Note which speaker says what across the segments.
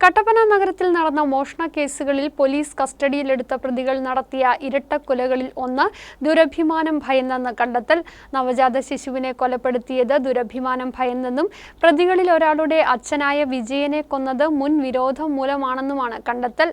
Speaker 1: കട്ടപ്പന നഗരത്തിൽ നടന്ന മോഷണ കേസുകളിൽ പോലീസ് കസ്റ്റഡിയിലെടുത്ത പ്രതികൾ നടത്തിയ ഇരട്ട കൊലകളിൽ ഒന്ന് ദുരഭിമാനം ഭയന്നെന്ന് കണ്ടെത്തൽ നവജാത ശിശുവിനെ കൊലപ്പെടുത്തിയത് ദുരഭിമാനം ഭയന്നെന്നും പ്രതികളിൽ ഒരാളുടെ അച്ഛനായ വിജയനെ കൊന്നത് മുൻ വിരോധം മൂലമാണെന്നുമാണ് കണ്ടെത്തൽ.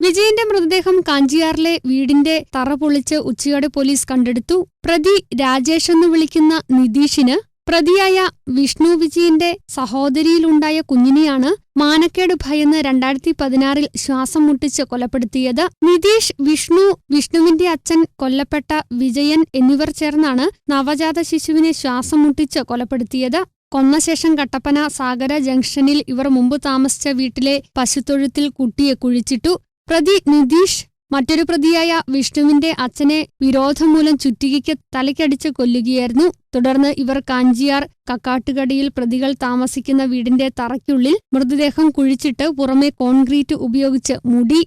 Speaker 2: വിജയന്റെ മൃതദേഹം കാഞ്ചിയാറിലെ വീടിന്റെ തറ പൊളിച്ച് ഉച്ചയോടെ പോലീസ് കണ്ടെടുത്തു. പ്രതി രാജേഷ് എന്ന് വിളിക്കുന്ന നിതീഷിന് പ്രതിയായ വിഷ്ണു വിജയന്റെ സഹോദരിയിലുണ്ടായ കുഞ്ഞിനെയാണ് മാനക്കേട് ഭയന്ന് രണ്ടായിരത്തി പതിനാറിൽ ശ്വാസം മുട്ടിച്ച് കൊലപ്പെടുത്തിയത്. നിതീഷ് വിഷ്ണു വിഷ്ണുവിന്റെ അച്ഛൻ കൊല്ലപ്പെട്ട വിജയൻ എന്നിവർ ചേർന്നാണ് നവജാത ശിശുവിനെ ശ്വാസം മുട്ടിച്ച് കൊലപ്പെടുത്തിയത്. കൊന്നശേഷം കട്ടപ്പന സാഗര ജംഗ്ഷനിൽ ഇവർ മുമ്പ് താമസിച്ച വീട്ടിലെ പശുത്തൊഴുത്തിൽ കുട്ടിയെ കുഴിച്ചിട്ടു. പ്രതി നിതീഷ് മറ്റൊരു പ്രതിയായ വിഷ്ണുവിന്റെ അച്ഛനെ വിരോധം മൂലം ചുറ്റികയ്ക്ക് തലയ്ക്കടിച്ച് കൊല്ലുകയായിരുന്നു. തുടർന്ന് ഇവർ കാഞ്ചിയാർ കക്കാട്ടുകടിയിൽ പ്രതികൾ താമസിക്കുന്ന വീടിന്റെ തറയ്ക്കുള്ളിൽ മൃതദേഹം കുഴിച്ചിട്ട് പുറമെ കോൺക്രീറ്റ് ഉപയോഗിച്ച് മുടി.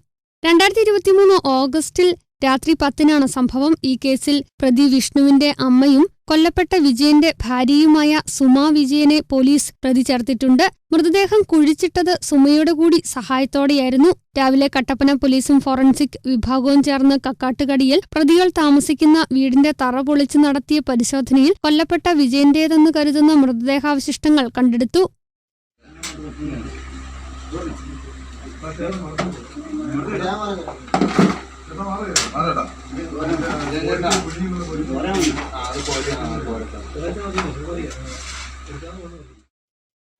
Speaker 2: രണ്ടായിരത്തി ഇരുപത്തിമൂന്ന് ഓഗസ്റ്റിൽ രാത്രി പത്തിനാണ് സംഭവം. ഈ കേസിൽ പ്രതി വിഷ്ണുവിന്റെ അമ്മയും കൊല്ലപ്പെട്ട വിജയന്റെ ഭാര്യയുമായ സുമ വിജയനെ പോലീസ് പ്രതി ചേർത്തിട്ടുണ്ട് മൃതദേഹം കുഴിച്ചിട്ടത് സുമയുടെ കൂടി സഹായത്തോടെയായിരുന്നു. രാവിലെ കട്ടപ്പന പോലീസും ഫോറൻസിക് വിഭാഗവും ചേർന്ന് കക്കാട്ടുകടിയിൽ പ്രതികൾ താമസിക്കുന്ന വീടിന്റെ തറ പൊളിച്ചു നടത്തിയ പരിശോധനയിൽ കൊല്ലപ്പെട്ട വിജയന്റേതെന്ന് കരുതുന്ന മൃതദേഹാവശിഷ്ടങ്ങൾ കണ്ടെടുത്തു.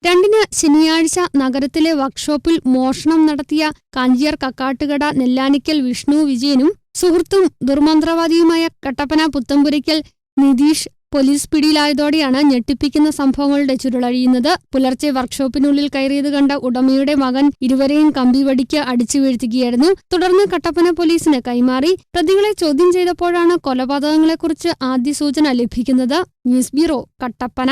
Speaker 2: രണ്ടിന് ശനിയാഴ്ച നഗരത്തിലെ വർക്ക്ഷോപ്പിൽ മോഷണം നടത്തിയ കാഞ്ചിയർ കക്കാട്ടുകട നെല്ലാനിക്കൽ വിഷ്ണു വിജയനും സുഹൃത്തും ദുർമന്ത്രവാദിയുമായ കട്ടപ്പന പുത്തമ്പുരയ്ക്കൽ നിതീഷ് പോലീസ് പിടിയിലായതോടെയാണ് ഞെട്ടിപ്പിക്കുന്ന സംഭവങ്ങളുടെ ചുരുളഴിയുന്നത് പുലർച്ചെ വർക്ക്ഷോപ്പിനുള്ളിൽ കയറിയത് കണ്ട ഉടമയുടെ മകൻ ഇരുവരെയും കമ്പി വടിക്ക് അടിച്ചു വീഴ്ത്തുകയായിരുന്നു. തുടർന്ന് കട്ടപ്പന പോലീസിന് കൈമാറി. പ്രതികളെ ചോദ്യം ചെയ്തപ്പോഴാണ് കൊലപാതകങ്ങളെക്കുറിച്ച് ആദ്യ സൂചന ലഭിക്കുന്നത്. News bureau Kattappana.